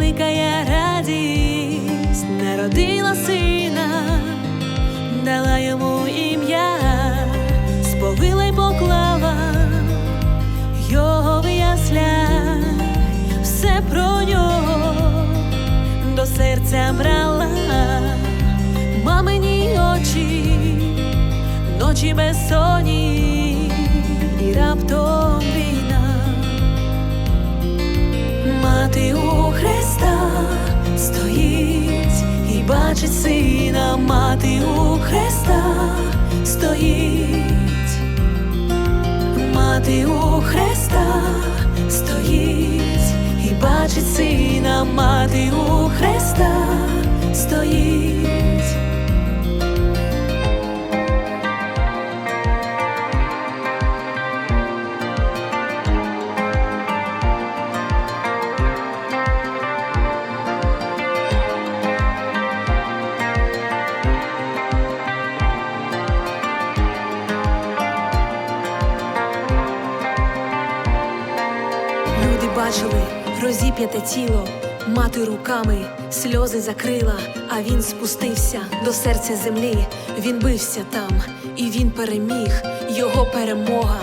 велика є радість, народила сина, дала йому ім'я, сповила й поклала його в яслях, все про нього до серця брала, мамині очі, ночі безсонні, і бачить сина, мати бачили розіп'яте тіло, мати руками сльози закрила, а він спустився до серця землі. Він бився там, і він переміг. Його перемога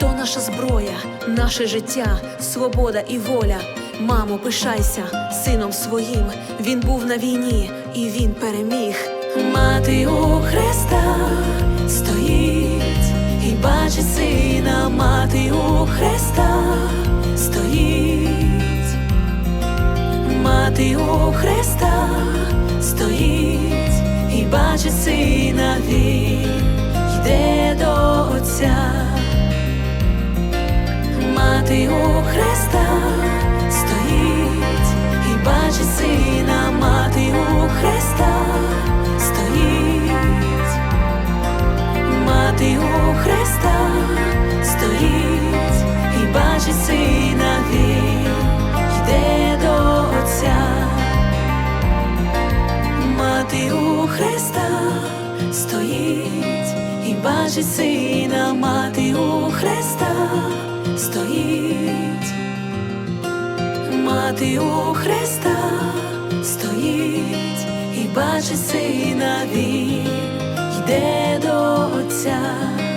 то наша зброя, наше життя, свобода і воля. Мамо, пишайся сином своїм. Він був на війні, і він переміг. Мати у Христа стоїть мати у Христа стоїть і бачить сина, він. Йде до Отця. Мати у Христа стоїть і бачить сина, мати у Христа стоїть, мати у Христа стоїть і бачить сина, стоїть і бачить сина, мати у Христа. Стоїть, мати у Христа. Стоїть і бачить сина, він. Йде до Отця.